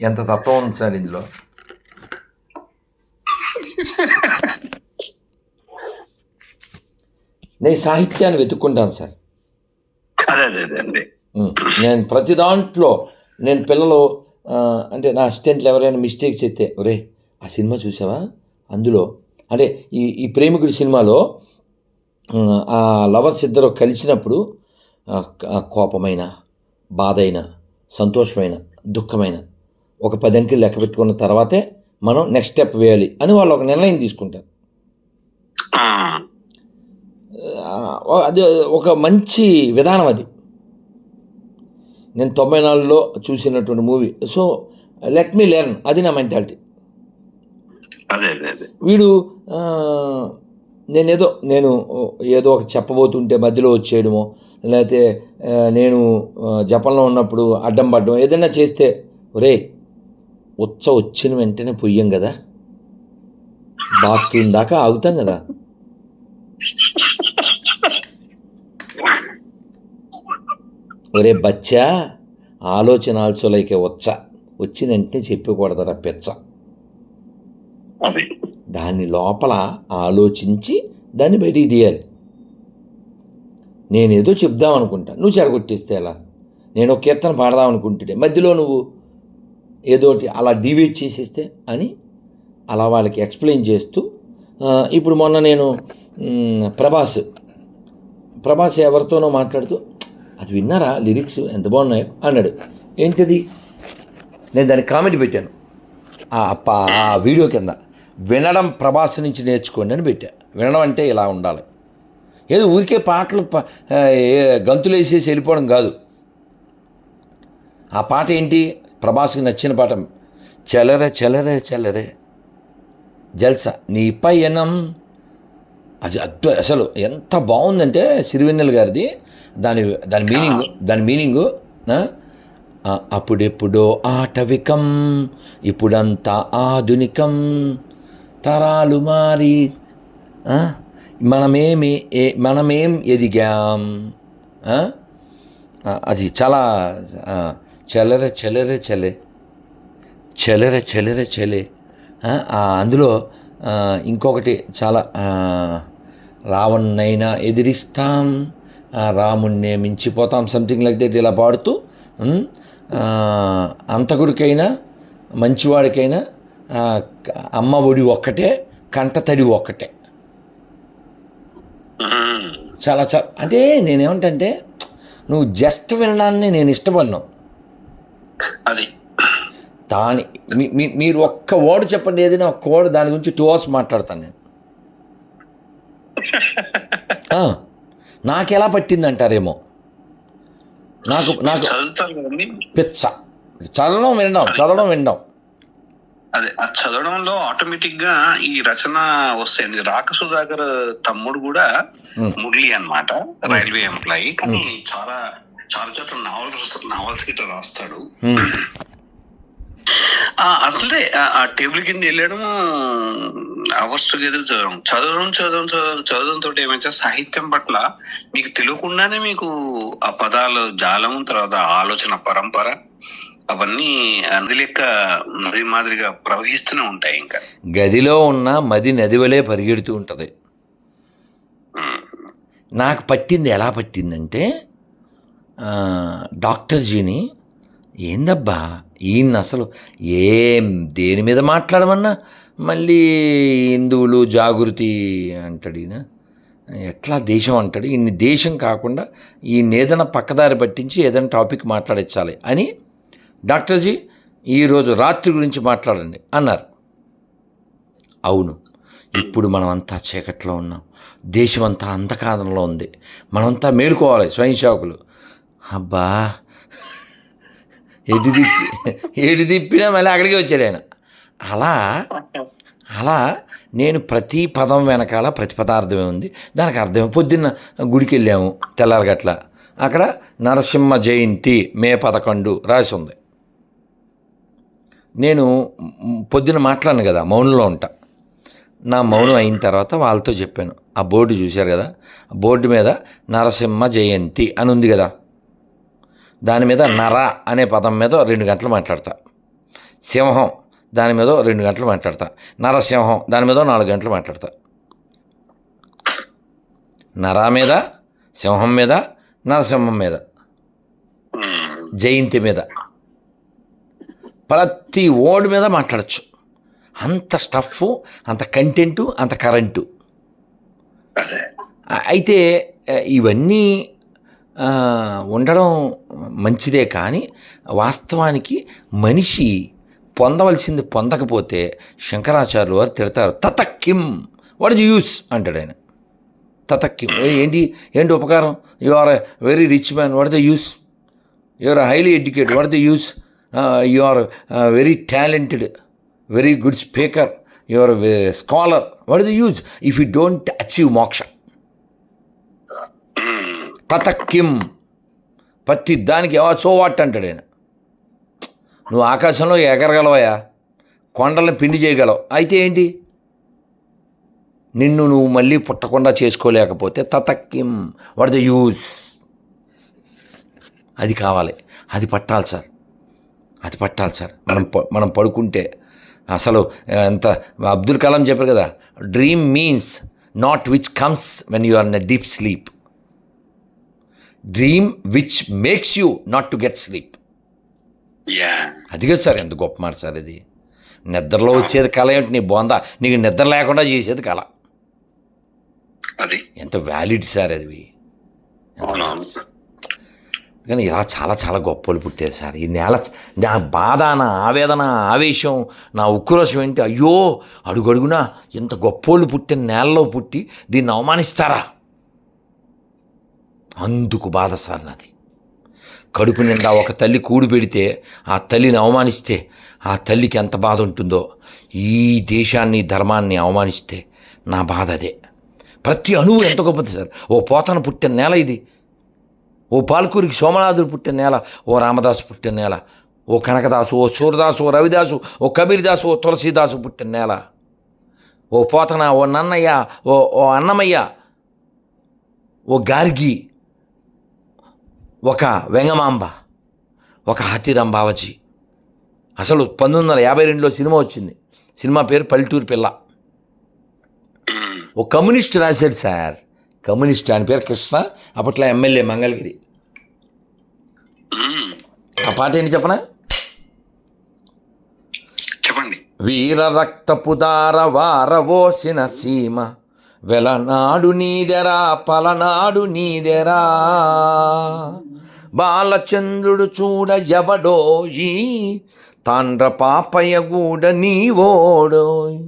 ఎంత తత్వం ఉంది సార్ ఇందులో? నేను సాహిత్యాన్ని వెతుక్కుంటాను సార్. నేను ప్రతి దాంట్లో నేను పిల్లలు అంటే నా అసిస్టెంట్లు ఎవరైనా మిస్టేక్స్ అయితే ఒరే ఆ సినిమా చూసావా? అందులో అంటే ఈ ఈ ప్రేమికుడి సినిమాలో ఆ లవర్స్ ఇద్దరు కలిసినప్పుడు కోపమైన బాధైన సంతోషమైన దుఃఖమైన ఒక పది అంకెలు లెక్క పెట్టుకున్న తర్వాతే మనం నెక్స్ట్ స్టెప్ వేయాలి అని వాళ్ళు ఒక నిర్ణయం తీసుకుంటారు. అది ఒక మంచి విధానం అది. నేను తొంభై నాలుగులో చూసినటువంటి movie. So let me learn అది నా మెంటాలిటీ వీడు నేనేదో నేను ఏదో ఒక చెప్పబోతుంటే మధ్యలో వచ్చేయడమో లేకపోతే నేను జపంలో ఉన్నప్పుడు అడ్డం పడడం ఏదైనా చేస్తే ఒరే ఉచ్చ వచ్చిన వెంటనే పొయ్యం కదా? బాత్రూమ్ దాకా ఆగుతాం కదా? ఒరే బచ్చా ఆలోచన ఆల్సోలైకే వచ్చ వచ్చిన వెంటనే చెప్పకూడదరా పెచ్చ. దాన్ని లోపల ఆలోచించి దాన్ని బయటికి తీయాలి. నేనేదో చెప్దాం అనుకుంటా. నువ్వు చెడగొట్టేస్తే ఎలా? నేను ఒక కీర్తన పాడదాం అనుకుంటుంటే మధ్యలో నువ్వు ఏదోటి అలా డివేట్ చేసేస్తే అని అలా వాళ్ళకి ఎక్స్ప్లెయిన్ చేస్తూ ఇప్పుడు మొన్న నేను ప్రభాస్ ప్రభాస్ ఎవరితోనో మాట్లాడుతూ అది విన్నారా లిరిక్స్ ఎంత బాగున్నాయో అన్నాడు. ఏంటిది? నేను దానికి కామెంట్ పెట్టాను. ఆ ఆ వీడియో కింద వినడం ప్రభాస్ నుంచి నేర్చుకోండి అని పెట్టా. వినడం అంటే ఇలా ఉండాలి. ఏదో ఊరికే పాటలు గంతులు వేసేసి వెళ్ళిపోవడం కాదు. ఆ పాట ఏంటి? ప్రభాస్కి నచ్చిన పాఠం చెలరే చెలరే చెలరే జల్సా నీ పయనం. అది అద్భుత అసలు ఎంత బాగుందంటే సిరివెన్నెల గారిది. దాని దాని మీనింగ్ దాని మీనింగు అప్పుడెప్పుడో ఆటవికం ఇప్పుడంతా ఆధునికం. తరాలు మారి మనమేమి ఏ- మనమేం ఎదిగాం అది చాలా చెలరే చెలరే చెలే. చెలరే చెలరే చెలే. అందులో ఇంకొకటి చాలా రావణ్ణైనా ఎదిరిస్తాం. రాముణ్ణే మించిపోతాం. సంథింగ్ లైక్ దట్ ఇలా పాడుతూ అంతకుడికైనా మంచివాడికైనా అమ్మ ఒడి ఒక్కటే కంట తడి ఒక్కటే. చాలా చాలా అంటే నేనేమంటే నువ్వు జస్ట్ వినడాన్ని నేను ఇష్టపడినావు అది. దాని మీరు ఒక్క వర్డ్ చెప్పండి ఏదైనా ఒక్క వర్డ్ దాని గురించి టూ అవర్స్ మాట్లాడతాను నేను. ఆ, నాకు ఎలా పట్టింది అంటారేమో నాకు నాకు పిచ్చ. చదవడం వినడం చదవడం వినడం. అదే ఆ చదవడంలో ఆటోమేటిక్గా ఈ రచన వస్తాయండి. రాక సుధాకర్ తమ్ముడు కూడా మురళి అన్నమాట రైల్వే ఎంప్లాయీ. కానీ చాలా చాలా చోట్ల నావల్స్ నావల్స్ గిట్ట రాస్తాడు. అట్లే ఆ- టేబుల్ కింద వెళ్ళడం అవర్స్ టుగెదర్ చదవడం. చదవడం చదవడం చదవడం చదవడం తోటి ఏమైతే సాహిత్యం పట్ల మీకు తెలియకుండానే మీకు ఆ పదాలు జాలం తర్వాత ఆలోచన పరంపర అవన్నీ నది లెక్క నది మాదిరిగా ప్రవహిస్తూనే ఉంటాయి ఇంకా. గదిలో ఉన్న మది నదివలే పరిగెడుతూ ఉంటుంది. నాకు పట్టింది ఎలా పట్టిందంటే డాక్టర్జీని డాక్టర్ జీని ఏందబ్బా ఈయన అసలు ఏం దేని మీద మాట్లాడమన్నా? మళ్ళీ హిందువులు జాగృతి అంటాడు ఈయన. ఎట్లా దేశం అంటాడు? ఈయన్ని దేశం కాకుండా ఈయన ఏదైనా పక్కదారి పట్టించి ఏదైనా టాపిక్ మాట్లాడించాలి అని డాక్టర్జీ ఈరోజు రాత్రి గురించి మాట్లాడండి అన్నారు. అవును ఇప్పుడు మనమంతా చీకట్లో ఉన్నాం. దేశం అంతా అంధకారంలో ఉంది. మనమంతా మేలుకోవాలి స్వయం సేవకులు అబ్బా. ఎటు తిప్పి ఎటు తిప్పినా మళ్ళీ అక్కడికి వచ్చాడు ఆయన. అలా అలా నేను ప్రతి పదం వెనకాల ప్రతిపదార్థమే ఉంది. దానికి అర్థం పొద్దున్న గుడికి వెళ్ళాము తెల్లారగట్ల. అక్కడ నరసింహ జయంతి మే పదకొండు రాసి ఉంది. నేను పొద్దున మాట్లాడను కదా మౌనంలో ఉంటా. నా మౌనం అయిన తర్వాత వాళ్ళతో చెప్పాను. ఆ బోర్డు చూశారు కదా? ఆ బోర్డు మీద నరసింహ జయంతి అని ఉంది కదా? దాని మీద నర అనే పదం మీద రెండు గంటలు మాట్లాడతా. సింహం దాని మీద రెండు గంటలు మాట్లాడతా. నరసింహం దాని మీద నాలుగు గంటలు మాట్లాడతా. నర మీద సింహం మీద నరసింహం మీద. జయంతి మీద. ప్రతి ఓడి మీద మాట్లాడచ్చు. అంత స్టఫ్ అంత కంటెంటు అంత కరెంటు. అయితే ఇవన్నీ ఉండడం మంచిదే కానీ వాస్తవానికి మనిషి పొందవలసింది పొందకపోతే శంకరాచార్యులు వారు తిడతారు తతక్కిం వాట్ ఇస్ యూస్ అంటాడు ఆయన. తతక్కిం. ఏ, ఏంటి? ఏంటి ఉపకారం? You are very rich man what the use you are highly educated what the use you are very talented very good speaker you are scholar what the use if you don't achieve moksha um, ప్రతి దానికి so what అంటాడు ఆయన? నువ్వు ఆకాశంలో ఎగరగలవయా కొండలను పిండి చేయగలవు. అయితే ఏంటి? నిన్ను నువ్వు మళ్ళీ పుట్టకుండా చేసుకోలేకపోతే తతక్కిం. What the use? అది కావాలి. అది పట్టాలి సార్. అది పట్టాలి సార్. మనం మనం పడుకుంటే అసలు ఎంత అబ్దుల్ కలాం చెప్పారు కదా dream means not which comes when you are in deep sleep dream which makes you not to get sleep అది కదా సార్ ఎంత గొప్ప మాట సార్ ఇది. నిద్రలో వచ్చేది కళ ఏమిటి నీ బొంద. నీకు నిద్ర లేకుండా చేసేది కళ. అది. ఎంత వ్యాలిడ్ సార్ అది. కానీ ఇలా చాలా చాలా గొప్పలు పుట్టారు సార్. ఈ నేల నా బాధ నా ఆవేదన ఆవేశం నా ఉక్రోషం ఏంటి? అయ్యో అడుగడుగునా ఇంత గొప్పోళ్ళు పుట్టిన నేలలో పుట్టి దీన్ని అవమానిస్తారా? అందుకు బాధ సార్ నాది. కడుపు నిండా ఒక తల్లి కూడు పెడితే ఆ తల్లిని అవమానిస్తే ఆ తల్లికి ఎంత బాధ ఉంటుందో ఈ దేశాన్ని ధర్మాన్ని అవమానిస్తే నా బాధ అదే. ప్రతి అణువు ఎంత గొప్పది సార్. ఓ పోతన పుట్టిన నేల ఇది. ఓ పాల్కూరికి సోమనాథుడు పుట్టిన నేల ఓ రామదాసు పుట్టిన నేల ఓ కనకదాసు ఓ సూరదాసు ఓ రవిదాసు ఓ కబీర్దాసు ఓ తులసీదాసు పుట్టిన నేల. ఓ పోతన ఓ నన్నయ్య ఓ ఓ అన్నమయ్య ఓ గార్గి ఒక వెంగమాంబ ఒక హాతీరాం బావజీ. అసలు పంతొమ్మిది వందల యాభై రెండులో సినిమా వచ్చింది. సినిమా పేరు పల్లెటూరు పిల్ల. ఓ కమ్యూనిస్ట్ రాశాడు సార్. కమ్యూనిస్ట్ ఆయన పేరు కృష్ణ అప్పట్లో ఎమ్మెల్యే మంగళగిరి. ఆ పాట ఏంటి చెప్పనా? చెప్పండి. వీర రక్తపు దార వారవోసిన సీమ. వెలనాడు నీదెరా పలనాడు నీదెరా. బాలచంద్రుడు చూడ ఎవడోయి తాండ్ర పాపయ్యగూడ నీవోడోయ్.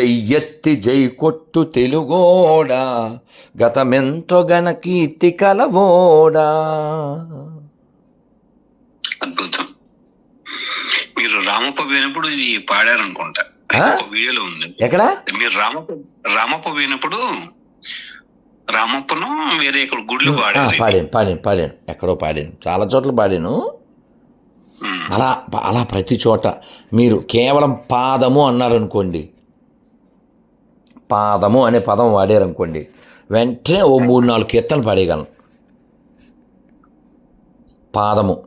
చెయ్యెత్తి జై కొట్టు తెలుగోడా గతమెంతో గన కీర్తి కలవోడా. అద్భుతం. మీరు రామప్ప పోయినప్పుడు ఇది పాడారనుకుంటా. వీడియోలో ఉంది. ఎక్కడ? మీరు రామప్ప రామప్ప పోయినప్పుడు రామప్పను వేరే ఇక్కడ గుడ్లు పాడాను పాడాను పాడాను. ఎక్కడో పాడాను. చాలా చోట్ల పాడాను. అలా అలా ప్రతి చోట. మీరు కేవలం పాదము అన్నారనుకోండి. పాదము అనే పదం వాడారనుకోండి. వెంటనే ఓ మూడు నాలుగు కీర్తనలు పాడేయగలను. పాదము.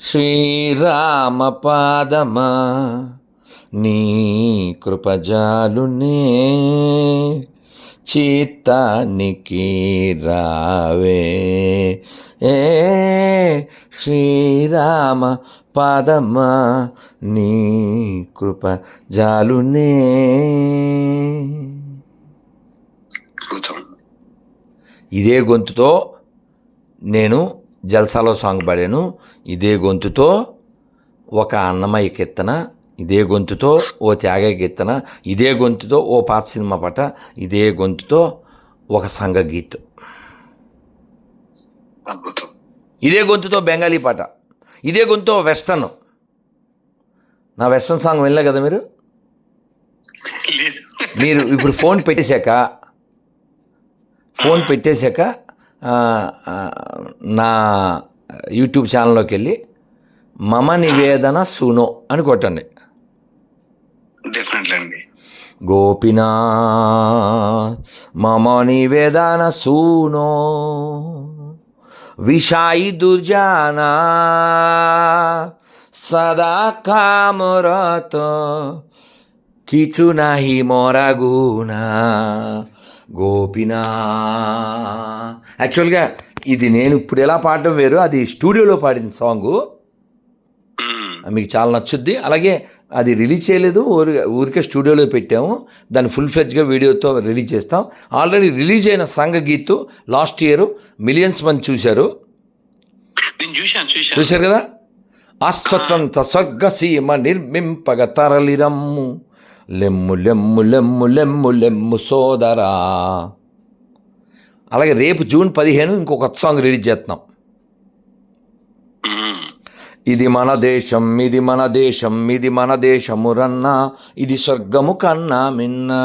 శ్రీరామ పాదమా నీ కృపజాలునే చిత్తానికి రావే. ఏ శ్రీరామ పాదమా నీ కృప జాలునే ఇదే గొంతుతో నేను జల్సాలో సాంగ్ పాడాను. ఇదే గొంతుతో ఒక అన్నమయ్య కీర్తన ఇదే గొంతుతో ఓ త్యాగ కీర్తన ఇదే గొంతుతో ఓ పాత సినిమా పాట ఇదే గొంతుతో ఒక సంఘ గీత్ ఇదే గొంతుతో బెంగాలీ పాట ఇదే గొంతు వెస్టర్న్. నా వెస్టర్న్ సాంగ్ వినలే కదా మీరు? మీరు ఇప్పుడు ఫోన్ పెట్టేశాక ఫోన్ పెట్టేశాక నా యూట్యూబ్ ఛానల్లోకి వెళ్ళి మమ నివేదన సునో అని కొట్టండి. డెఫినెట్లీ అండి గోపినా మమ నివేదన సూనో విషాయి దుర్జానా সদা কামরত কিছু নাহি মরা গুনা గోపినా యాక్చువల్గా ఇది నేను ఇప్పుడు ఎలా పాడడం వేరు అది స్టూడియోలో పాడిన సాంగు ఉమ్, మీకు చాలా నచ్చుద్ది. అలాగే అది రిలీజ్ చేయలేదు. ఊరి ఊరికే స్టూడియోలో పెట్టాము. దాన్ని ఫుల్ ఫ్లెజ్గా వీడియోతో రిలీజ్ చేస్తాం. ఆల్రెడీ రిలీజ్ అయిన సంఘ గీతు లాస్ట్ ఇయర్. మిలియన్స్ మంది చూశారు. చూశారు కదా? అస్వతంత్ర స్వర్గసీమ నిర్మింపగ తరలిరమ్ము. లెమ్ము లెమ్ము లెమ్ము లెమ్ము లెమ్ము సోదరా. అలాగే రేపు జూన్ పదిహేను ఇంకొక సాంగ్ రిలీజ్ చేస్తున్నాం. ఇది మన దేశం ఇది మన దేశం ఇది మన దేశమురన్నా ఇది స్వర్గము కన్నా మిన్నా.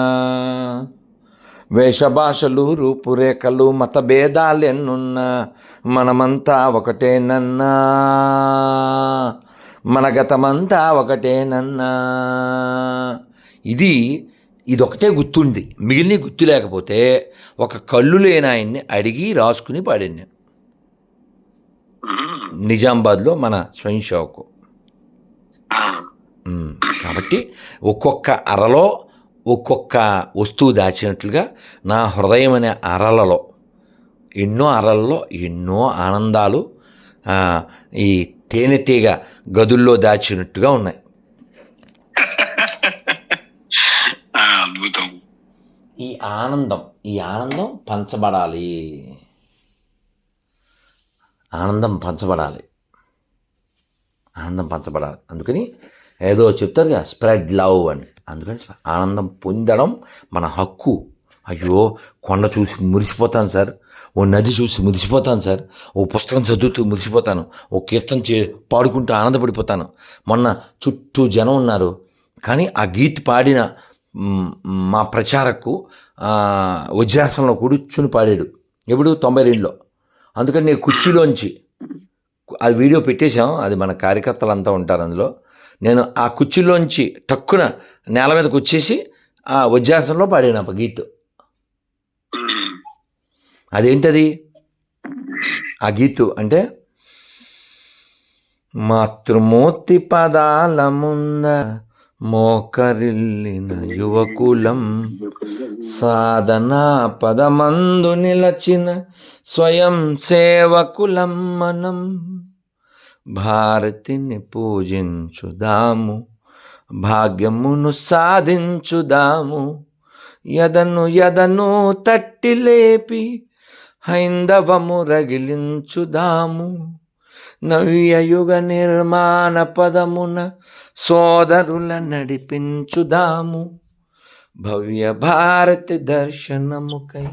వేషభాషలు రూపురేఖలు మతభేదాలెన్నున్నా మనమంతా ఒకటేనన్నా మన గతమంతా ఒకటేనన్నా ఇది ఇదొకటే గుర్తుంది. మిగిలిన గుర్తు లేకపోతే ఒక కళ్ళు లేని ఆయన్ని అడిగి రాసుకుని పాడాను నిజామాబాద్లో మన స్వయం సేవకు. కాబట్టి ఒక్కొక్క అరలో ఒక్కొక్క వస్తువు దాచినట్లుగా నా హృదయం అనే అరలలో ఎన్నో అరలలో ఎన్నో ఆనందాలు ఈ తేనెటీగ గదుల్లో దాచినట్టుగా ఉన్నాయి. ఈ ఆనందం ఈ ఆనందం పంచబడాలి. ఆనందం పంచబడాలి. ఆనందం పంచబడాలి. అందుకని ఏదో చెప్తారు కదా స్ప్రెడ్ లవ్ అని. అందుకని ఆనందం పొందడం మన హక్కు. అయ్యో కొండ చూసి మురిసిపోతాను సార్. ఓ నది చూసి మురిసిపోతాను సార్. ఓ పుస్తకం చదువుతూ మురిసిపోతాను. ఓ కీర్తన చే పాడుకుంటూ ఆనందపడిపోతాను. మొన్న చుట్టూ జనం ఉన్నారు. కానీ ఆ గీత్ పాడిన మా ప్రచారకు వజ్రాసనలో వజ్రాసనంలో కూర్చుని పాడాడు. ఎప్పుడు? తొంభై రెండులో. అందుకని నేను కుర్చీలోంచి అది వీడియో పెట్టేశాం. అది మన కార్యకర్తలు అంతా ఉంటారు అందులో. నేను ఆ కుర్చీలోంచి టక్కున నేల మీదకి వచ్చేసి ఆ వజ్రాసనంలో పాడాను ఆ గీత్. అదేంటది? ఆ గీతు అంటే మాతృమూర్తి పదాల ముంద మోకరిల్లిన యువకులం సాధనా పదమందు నిలచిన స్వయం సేవకులం మనం. భారతిని పూజించుదాము భాగ్యమును సాధించుదాము. యదను యదను తట్టి లేపి హైందవము రగిలించుదాము. నవ్యయుగ నిర్మాణ పదమున సోదరుల నడిపించుదాము. భవ్య భారతి దర్శనముకై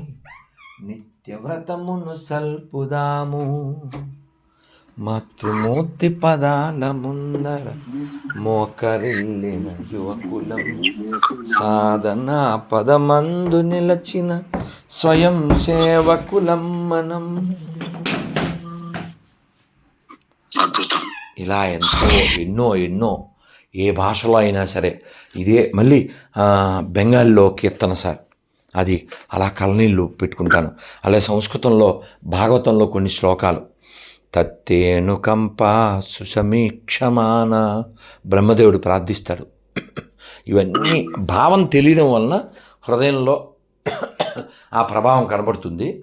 నిత్యవ్రతమును సల్పుదాము. మాతృమూర్తి పదాల ముందర మోకరిల్లిన యువకులం సాధన పదమందు నిలచిన స్వయం సేవకులం మనం. ఇలా ఎంతో ఎన్నో ఎన్నో ఏ భాషలో అయినా సరే. ఇదే మళ్ళీ బెంగాల్లో కీర్తన సార్. అది అలా కలనీళ్ళు పెట్టుకుంటాను. అలాగే సంస్కృతంలో భాగవతంలో కొన్ని శ్లోకాలు. తత్తేను కంప సుసమీక్షమాన బ్రహ్మదేవుడు ప్రార్థిస్తాడు. ఇవన్నీ భావం తెలియడం వలన హృదయంలో ఆ ప్రభావం కనబడుతుంది.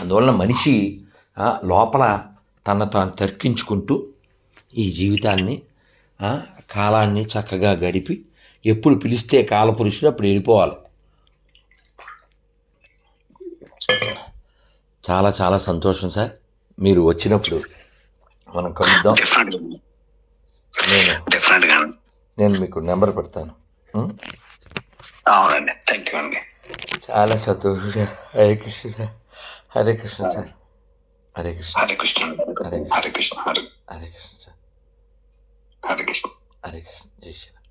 అందువలన మనిషి లోపల తన తాను తర్కించుకుంటూ ఈ జీవితాన్ని కాలాన్ని చక్కగా గడిపి ఎప్పుడు పిలిస్తే కాలపురుషుడు అప్పుడు వెళ్ళిపోవాలి. చాలా చాలా సంతోషం సార్. మీరు వచ్చినప్పుడు మనం కలుద్దాం. నేను మీకు నెంబర్ పెడతాను? అవునండి. థ్యాంక్ యూ అండి. చాలా సంతోషం. హరే కృష్ణ. హరే కృష్ణ సార్. హరే కృష్ణ. హరే కృష్ణ హరే కృష్ణ హరే హరే కృష్ణ సార్ హరే కృష్ణ. హరే కృష్ణ. జై శ్రీరామ్.